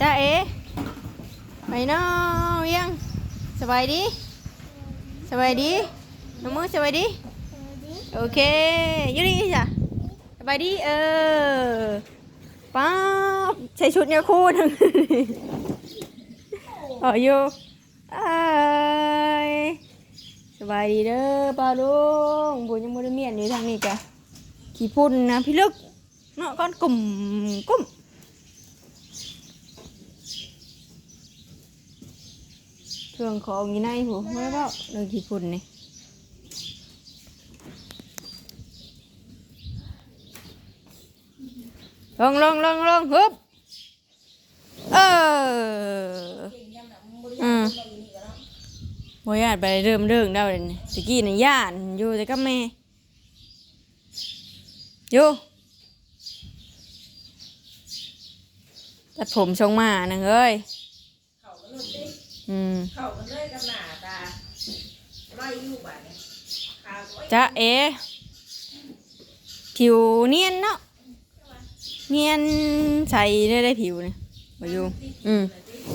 จ้าเอ๋ไปนาะเวียงสบายดีสบายดีน้องมือสบายดีโอเคยูดีจ้ะสบายดีเออป๊าบใส่ชุดเนี่ยคู่นึงเอออยู่เอ้ยสบายดีเด้อป้าลุงบุญยังบ่ได้เมียนอยู่ทางนี้จ้ะขี้พุ่นนะพี่ลึกเนาะก้อนกลุ่มกลุ่ม ครื่องของอยู่ในหูไม่ได้เล่าเรื่องขี้ฝุ่นนี่ลงลงลงลงฮึบเอออืมโมยาดไปเริ่มเรื่องได้เลยตะกี้น่ะย่านอยู่แต่ก็แม่อยู่ตัดผมทรงมานังเอ้ย อืมเขาก็เลยกับหน้าตาไล่อยู่บ้านนี่ขาก็ไว้จ้าเอผิวเนียนเนาะเนียนใสได้ได้ผิวนี่มาอยู่อืม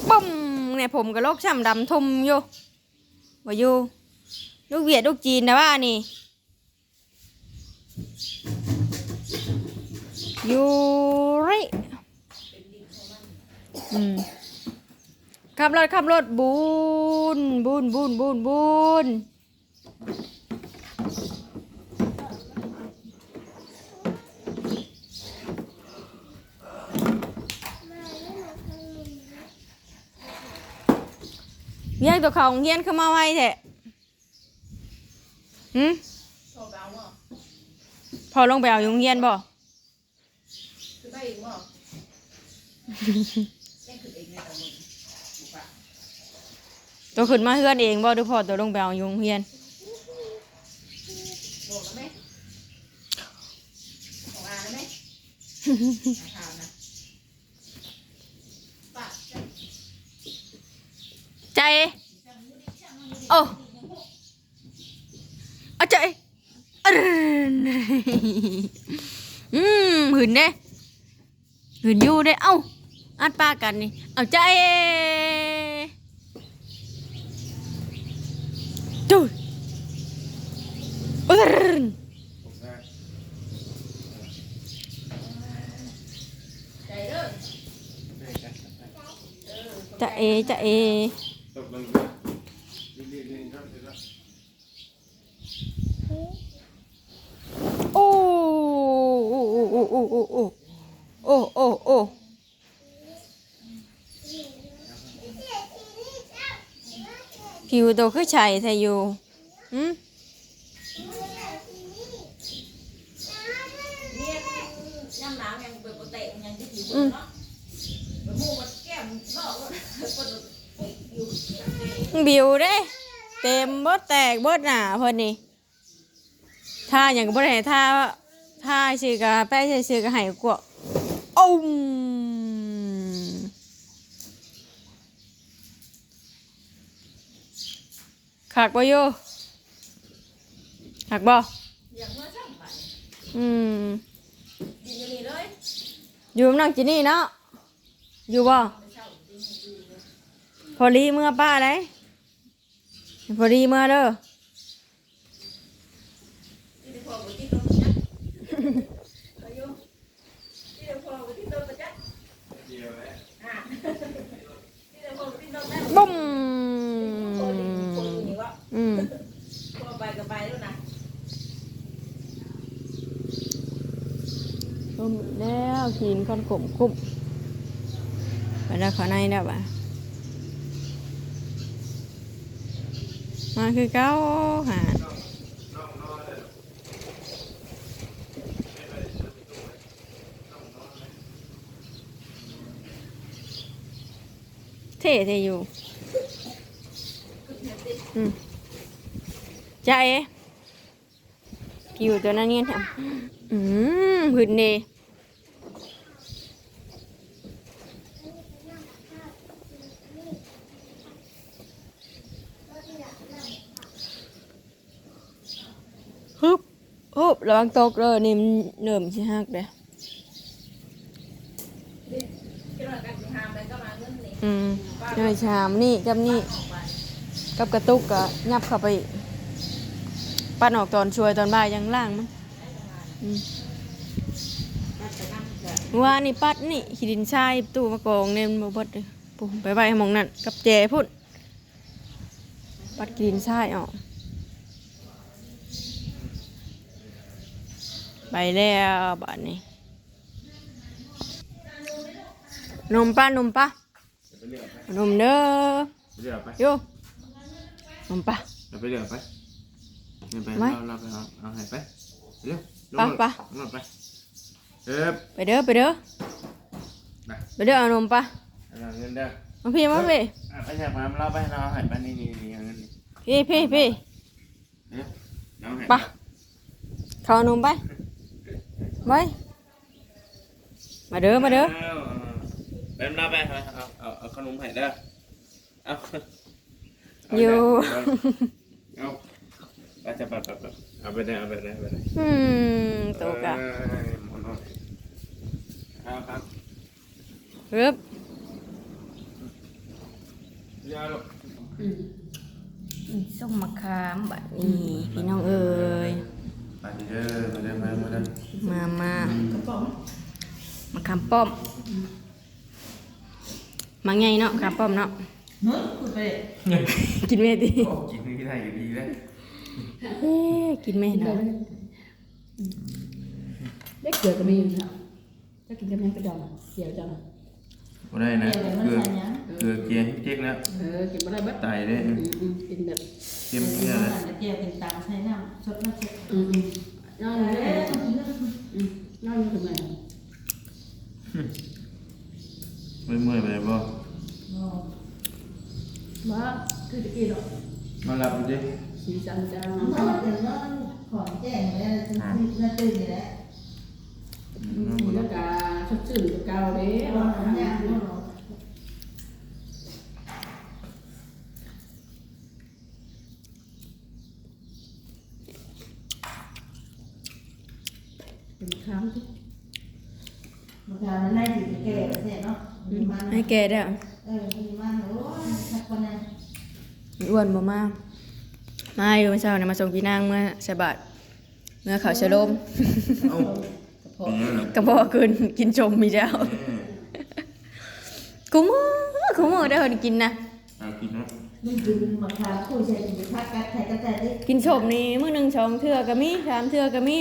ปุ้มเนี่ยผมกับโรคช้ำดำทุ่มอยู่มาอยู่ลูกเวียดลูกจีนนะว่านี่อยู่ไรอืม ขับรถขับรถบุญบุญบุญบุญบุญเรียกตัวเขาเฮียนเข้ามาไว้แท้หืมโทรไปเอาหม้อพอลงไปเอายุงเฮียนบ่ คือไปอีกหม้อยังคือเองในตะมึงบุปะ ตัวขึ้นมาเฮือนเองบ่หรือพอตัวลงไปเอายุงเฮียนโดนแล้วไหมของอาแล้วไหมอาข่าวนะปะจะใจ โอ้เอาใจอืมหืนเด้หืนอยู่เด้เอ้าอัดปากกันนี่ เอาใจจุ ดอะรึนใจเด้อจะเอจะเอตกลงนะดีๆๆครับเสร็จแล้วโอ้โอ้โอ้โอ้โอ้โอ้โอ้โอ้โอ้โอ้ ผิวตัวคือไฉใส่อยู่หืมเนี่ยย่ำหนาวยังเปิดโปรเตะยังจะผิวเนาะมันมูมันแก้มนอกมันปวดอยู่บิวเด้ เต็มบดแตกบดหนาเพิ่นนี่ท่าอย่างก็บ่ได้ให้ท่าท่าชื่อกะแป้ใส่ชื่อกะให้กวกโอ้ม ขากบ่อยู่ขากบ่อยากเมื่อช่างบ้านอืมกินอยู่นี่เลยอยู่กับน้องจินี่เนาะอยู่บ่พอดีเมื่อป้าได้พอดีเมื่อเด้อที่ได้พอกับที่ตรงนี้อายุที่ได้พอกับที่ตรงนี้ เดียวแล้ว อะที่ได้พอกับที่ตรงนี้ บุ้ม คนคนนี่ว่า อืม พอไปก็ไปแล้วนะ บุ้มแล้วขีนคนกลมกุ้มไปแล้วข้าในแล้วบ่ะมาคือเก้าหาเท่เท่อยู่อืมจ้าเอ๋ผิวตัวนั้นเนี่ยทำอืมหืนเด บระวังตกเลยนี่มันเหนิ่มใช่ฮักเด้อที่เรากันหามเนยชามนี่กับนี่กับกระตุกก็ยับเข้าไปปั้นออกตอนช่วยตอนบ่ายยังล่างมั้งอืมน่าจะนั่งจะว่านี่ปัดนี่ขีดินชายตู้มะกองเนี่ยมันบดเลยปุ๊บไปไปมองนั่นกับแจพุ่นปัดขีดินชายออก ไปแล้วบ้านนี้นมป้านมป้าไปเลือกไปนมเด้อไปเลือกไปโยนมป้าเราไปเลือกไปเดินไปไม่เราเราไปเอาเอาให้ไปเร็วลงไปลงไปเอ๊บไปเด้อไปเด้อไปไปเด้อเอานมป้าเอาเงินเด้อมาพี่มาพี่อะไปจากมาเราไปเราเอาให้ไปนี่นี่นี่เอาเงินนี่พี่พี่พี่เร็วเราให้ไปเข้าเอานมไป ไปมาเด้อมาเด้อเอาเอาเป็นเราไปเอาเอาเอาเอาขนมให้เด้อเอาเอาอยู่เอาไปจะไปไปไปเอาไปได้เอาไปได้เอาไปได้อืมตกอะเอ้ยหมดแล้วครับครับรึบเดี๋ยวลูกส้มมะขามบัดนี้พี่น้องเอ้ยไปเด้อมาเด้อมาเด้อ มาเด้อมามากระป๋องมะขามป้อม มาไงเนาะมะขามป้อมเนาะเฮ้ยคุณไปกินแม่ดิโอ้กินไม่ได้อยู่ดีเลยเอ๊ะกินแม่เนาะได้เกลือก็มีอยู่เนาะจะกินกับยังกระดองเกี่ยวจังบ่ได้นะเกลือเกลือเกียร์เจ๊กแล้วเออกินบ่ได้เบิดตายเด้ออืมอืมกินแบบเค็มเกลือเลยเจียวเป็นตามใช้น้ำสดน้ำสดอืมอืมนอนอยู่เลยอืมนอนอยู่ทำไม ไม่เมื่อยไปเลยบ่ ว่าคือตะกี้เนาะ มาหลับดูดิ สีสันจัง เพราะว่าเดี๋ยวน้องของแจ้งแล้วน่าตื่นอยู่แล้ว สีแล้วก็สดชื่นกับเก่าเด้ ร้อ ว่าน น้ำยาร้อน เป็นครั้งที่มันการมันไล่ดีแก่เสร็จเนาะมีมันให้แกได้อเออมีมันโอ้ยสักคนนึงอ้วนบ่มามาอยู่เมื่อเช้าเนี่ยมาส่งพี่นางเมื่อสะบัดเมื่อเขาชะโลมเอ้าเป็นยังไงกระเพาะขึ้นกินชมมีเจ้ากูมือกูมือได้คนกินนะเอากินเนาะมันคือมาทาคู่ใช้ถึงพักกัดไทยกัดใจดิกินชมนี่มื้อหนึ่งสองเทื่อก็มีสามเทื่อก็มี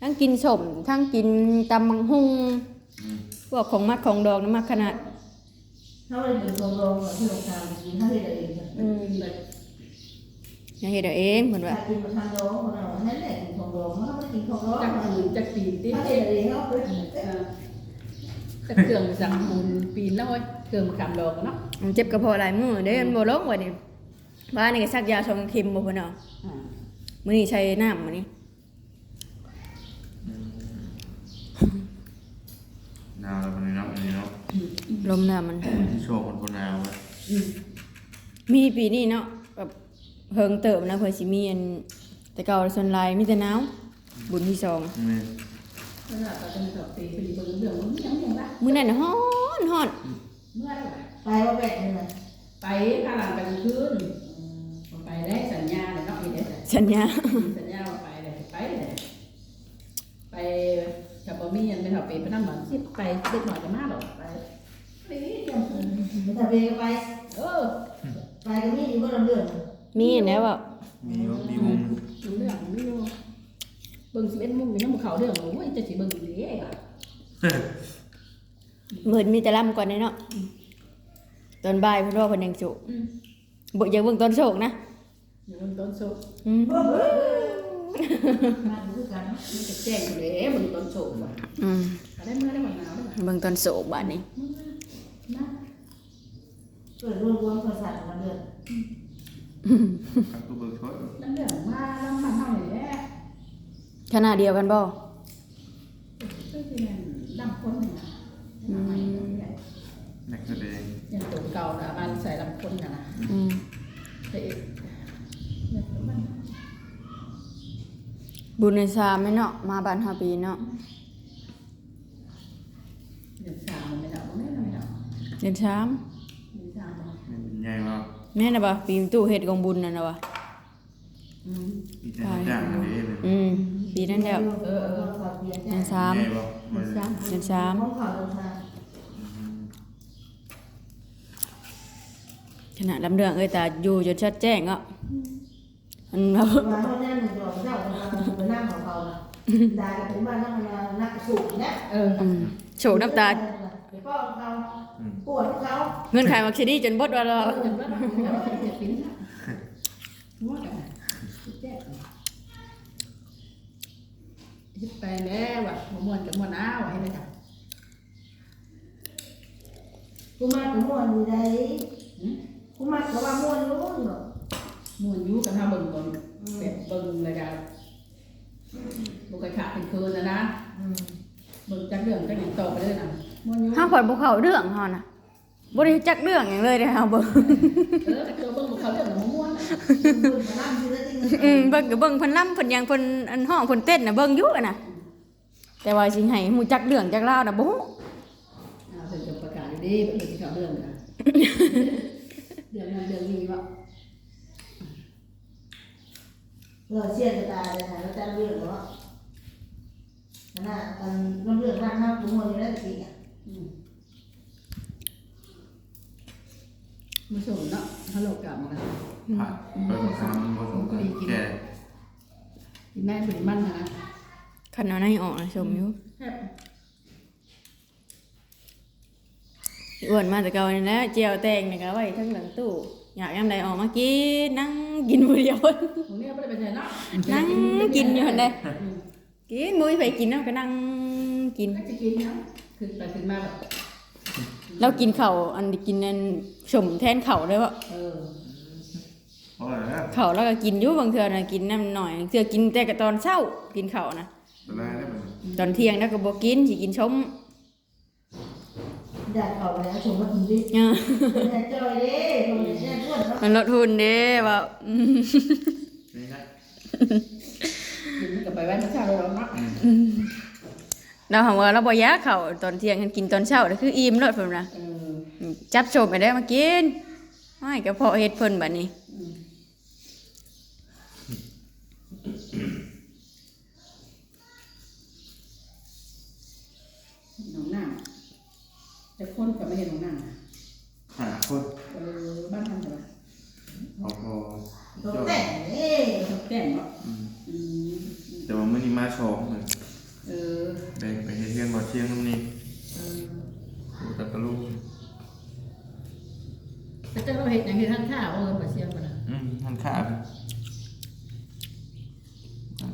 ทั้งกินชมทั้งกินตำมังหุงอืมพวกของมักของดองน้ำมักขนาด เขาเลยเป็นโรงโรงที่โรงทานกินเขาเลยเองอืมอย่าเฮ็ดเอาเองเพิ่นว่าถ้ากินมาทานโรงของเรานั่นแหละกินของโรงเขาไม่กินของโรงจักปีจักปีติเขาเอเองเขาเป็นอจักเครื่องสังมูลปีนแล้วเว้ยเครื่องคำดองเนาะมันเจ็บกระเพาะหลายมื้อเด้มันบ่ลงว่านี่บ้านนี่ก็ซักยาชงเข็มบ่เพิ่นเอาอ่ามื้อนี้ใช้น้ำมื้อนี้ หนาวแล้วมันเนาะอันนี้เนาะ ลมน้ำมันที่โชว์คนคนหนาวอะมีปีนี้เนาะแบบเฮิงเติบนะเพิ่นสิมีอันแต่เก่าส่วนหลายมีแต่หนาวบุญที่สองนี่เมื่อเราจะมีต่อปีพอดีเบิ่งเรื่องมันยังยังบ้ามื้อนั้นน่ะฮ้อนฮ้อนเมื่อไหร่ไปว่าแบบนี้เลยไปพาหลานไปกลางคืนไปได้สัญญาเลยเนาะมีได้สัญญาสัญญาว่าไปเลยไปเลยไปกับบอมี่ยันไปถอดปีไปนั่งเหมือนที่ไปเด็กหน่อยจะมากหรอกไป ไปเดี๋ยวไม่ทำเองไป เออ ไปก็มีอยู่ก็ลำเรื่องมีอันแล้วบ่มีวงมีวงดูเรื่องไม่รู้เบิ่งสิบเอ็ดโมงนี่น้ำมันเขาเรื่องโอ้ยจะสิเบิ่งดีเองอะมื้อนี้มีแต่ล่ำก่อนเด้เนาะตอนบ่ายเพิ่นว่าเพิ่นยังจุอืมบ่อยากเบิ่งตอนโศกนะเดี๋ยวมันต้นโศกอืมมาดูกันมันจะแจ้งอยู่เลยเบิ่งต้นโศกว่ะอืมได้เมื่อได้บังหนาวได้บังเบิ่งตอนโศกบัดนี้นะ เปิดรวมรวมภาษาลำเรื่องครับตัวเบิกช่วยนั่นเรื่องมาแล้วมันเท่าไหร่แหละขนาดเดียวกันบ่ก็คือดำคนเนี่ยอืมนักแสดงอย่างตัวเก่านะมันใส่ลำคนนะนะอืมเฮ้ยเนี่ยมันบุญในชามแม่เนาะมาบ้านเฮาปีเนาะเดือนสามมันไม่เอาไม่เอาไม่เอาเดือนชามเดือนสาม แม่น่ะบ่ปีมตู้เฮ็ดกองบุญนั่นน่ะบ่อืมอีแต่ทุกอย่างมันดีเลยอืมปีนั้นแล้วเออเออเดือนสามใหญ่บ่มันสามเดือนสามของเขาเราทานขณะลำเรื่องเอ้ยตาอยู่จนชัดแจ้งอะมันแบบมาเขาแน่นหนึ่งดอกเจ้ามานั่งของเขานะได้กับผมมานั่งมานักสูงนะเอออืมโฉกน้ำตา ก็เขาปวดเขาเงินขายมักซิดี้จนบดว่าเราจนว่าเจ็บปิ้นนะหัวกันแจ๊กฮิตไปแล้วว่ะบ่ม่วนกับม่วนอ้าวให้ได้จ้ะกูมากูม่วนอยู่ไหนกูมาเขาว่าม่วนรู้เนาะม่วนอยู่กันถ้าเบิ่งก่อนแบบเบิ่งเลยกันบ่เคยขาดเป็นคืนนะนะเบิ่งจักเรื่องจักหยังต่อไปเลยนะม่วนอยู่ ห้าผ่อนบ่เข้าเรื่องเฮาน่ะบ่ได้จักเรื่องหยังเลยเด้อเฮาเบิ่งเออตัวเบิ่งบ่เขาเรื่องน่ะม่วนนะมึงมานั่งอยู่แล้วจริงอืมเบิ่งก็เบิ่งเพิ่นล่ำเพิ่นหยังเพิ่นอันห้องเพิ่นเต้นน่ะเบิ่งอยู่อะน่ะแต่ว่าสิให้ฮู้จักเรื่องจักราวน่ะบ่ฮู้อ่าเพิ่นจะประกาศอยู่ดีเพิ่นสิเข้าเรื่องนะเรื่องนั้นเรื่องนี้ว่าเราเชี่ยจะตายเลยนะแล้วจะเรื่องเนาะน่ะอันน้ำเรื่องนั่งนั่งกูม่วนอยู่แล้วจริงอะ อืม มาส่งเนาะฮัลโหลกลับมากันผัดไปผสมผสมกันแก่กินได้ผลิมันนะคันเอาในออกนะชมอยู่อ้วนมาแต่เก่านี่แหละเจียวแตงนี่ก็ไว้ทั้งหลังตู้อยากยามใดออกมากินนั่งกินผู้เดียวนั่งกินอยู่คนเด้กินมุ้ยไปกินเนาะก็นั่งกินก็จะกินเนาะคือไปถึงมาแบบ เรากินข้าวอันที่กินนั่นสมแทนข้าวเลยบ่เออเพราะอะไรนะข้าวเราก็กินอยู่บางเทื่อน่ะกินน้ำหน่อยเทื่อกินแต่ก็ตอนเช้ากินข้าวนะตัวแรกได้มันตอนเที่ยงแล้วก็บ่กินสิกินชมอยากเอาแล้วชมว่าคุณดิเออแต่จอยเด้ผมจะแช่ด้วนเนาะมันลดหุ่นเด้ว่าอืมนี่นะกินกับไปไว้เมื่อเช้าเราเนาะ เราหาว่าเราบ่อยากข้าวตอนเที่ยงกันกินตอนเช้านั่นคืออิ่มแล้วเพิ่นน่ะเออจับชมไปได้มากินไม่ก็เพอเฮ็ดเพิ่นบัดนี้อืมหน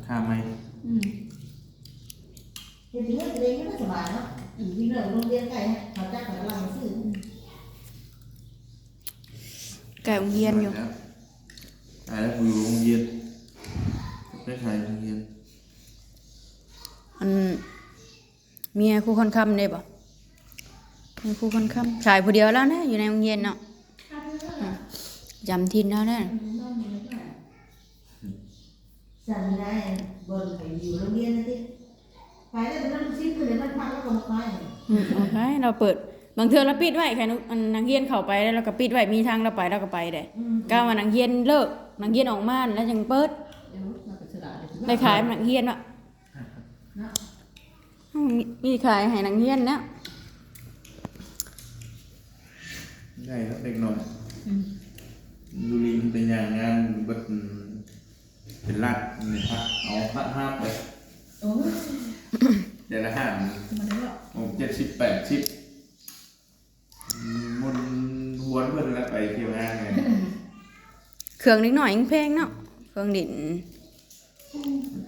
ทานข้าวไหมอืมยจริงๆก็เรียนก็สบายเนาะวิ่งเรื่องโรงเรียนไกลเขาจ้างเขาลังซื้อไก่โรงเรียนอยู่แล้วตายแล้วกูอยู่โรงเรียนไม่ใช่โรงเรียนอันเมียครูคนคำได้บ่เมียครูคนคำชายผู้เดียวแล้วนะอยู่ในโรงเรียนเนาะอืมจำทินแล้วนะ สั่งได้บนไปอยู่โรงเรียนนะที่ไปแล้วมันชิ้นคือเลยมันพักแล้วก็มาไปอืมโอเคเราเปิดบางเทื่อเราปิดไว้ใครนุอันนังเฮียนเข้าไปแล้วเราก็ปิดไว้มีทางเราไปเราก็ไปได้ก้าวมานังเฮียนเลิกนังเฮียนออกมาแล้วจึงเปิดเดี๋ยวเราไปสลาเดี๋ยวได้ขายนังเฮียนวะอืมมีมีขายให้นังเฮียนนะได้ครับเด็กหน่อยยูรินเป็นอย่างงานเบิด เป็นลัดนี่พักเอาพักห้าไปโอ้ยเดี๋ยวละห้ามาได้แล้วหกเจ็ดสิบแปดสิบมุนหวนเพื่อนแล้วไปเที่ยวงานไงเครื่องนิดหน่อยยังแพงเนาะเครื่องดิน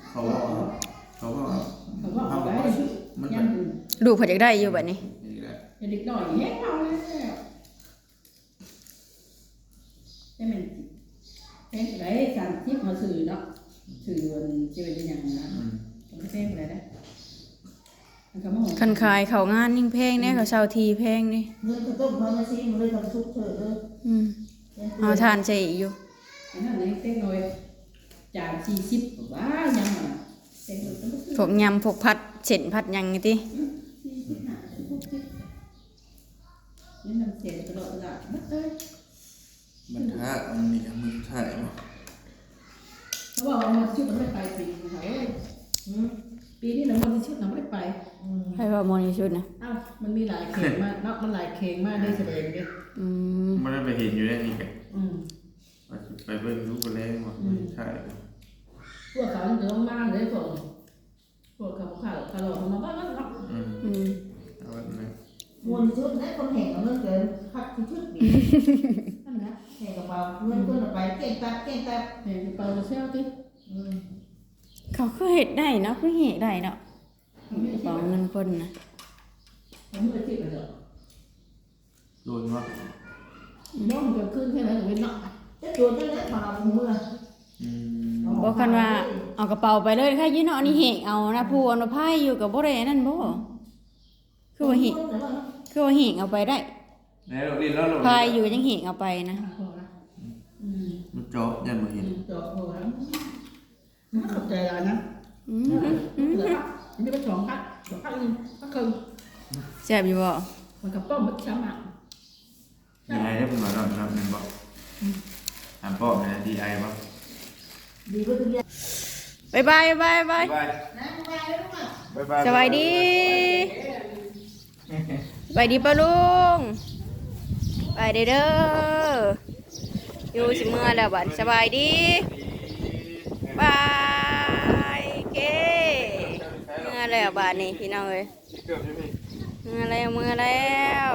เขาบอกว่าเขาบอกว่าเขาบอกเขาเอาบอกไว้ว่ามันยัแบงบดูกเขาอยากได้อยู่แบบนี้นี่แหละเด็กหน่อยแย่เอาแล้วได้ไหมเพลง อะไรสามทิพมาสื่อเนาะสื่อวันจะเป็นอย่างนะอืมผมเพลงอะไรได้มันก็มาหงคันขายเขางานยิ่งแพงเนี่ยเขาเช่าทีแพงนี่เงินข้าวต้มเขามาซีมันเลยทำซุปเถอะเลยอืมเอาทานใจอีกอยู่อันนั้นเลยเต้นหน่อยจานสี่สิบว้ายังอะเต้นหน่อยต้องพวกยำพวกผัดเส้นผัดหยังไงติสี่สิบห้าสิบหกสิบนี่นำเสียตลอดตลาดมัดเลย มันท้ามันนี่มือถ่ายเนาะเขาบอกว่ามันชุดมันไม่ไปปีนี้ค่ะเอ้ยปีนี้นะมันชุดมันไม่ไปให้ว่ามอนี่ชุดนะอ้าวมันมีหลายเข่งมากเนาะมันหลายเข่งมากได้แสดงดิอืมไม่ได้ไปเห็นอยู่ได้นี่แกอืมว่าสิไปเบิ่งรู้ไปแล้วว่ามือถ่ายพวกเขามันจะต้องมากเลยพวกพวกเขาข่าวตลอดมันบ้านเนาะอืมอืมเอาอันนั้นมวนชุดได้คนแห่งเอาเงินเกินพักที่ชุดปีนั่ นนะแห่งกระเป๋าเงินเพิ่นเอาไปเก่งตับเก่งตับเห็นเปล่าเซลติอืมเขาคือเห็ดได้เนาะคือเห็ดได้เนาะเขาไม่กระได้เป๋าเงินคนนะเขาไม่ได้ติดเลยเด้อโดนว่าน้องมันจะขึ้นแค่ไหนถึงเป็นเนาะจะตัวจังได๋พอเราเมื่ออืมบอกกันว่าเอากระเป๋าไปเลยค่ะยี่เนาะอันนี่เหกเอานะผู้เอาไพ่อยู่กับบ่ได้อันนั่นบ่คือว่าเหกคือว่าเหกเอาไปได้แล้วเราเรียนแล้วเราพายอยู่ยังเหกเอาไปนะพอละอื มมันจอบยันมาเห็นจบพอแล้วขอบใจเรานะอืมเหลืออันนี้เป็นสองพักสองพักนึงพักครึ่งแซ่บอยู่บ่มันกับป้อมมันช้ำอะดีไอได้เป็นหมอนอนครับหนึ่งบอกถามพ่อเลยดีไอป่ะดีเบ่ทุกอย่างบ๊ายบายบ๊ายบายบายนะบายแล้วลูกอะบายบายสบายดีสบายดีป้าลุงไปเด้อเด้ อยู่สิเมื่อแล้วบัดสบายดีบายเก้เมื่อแล้วบาดนี่พี่น้องเอ้ยเมื่อแล้วเมื่อแล้ว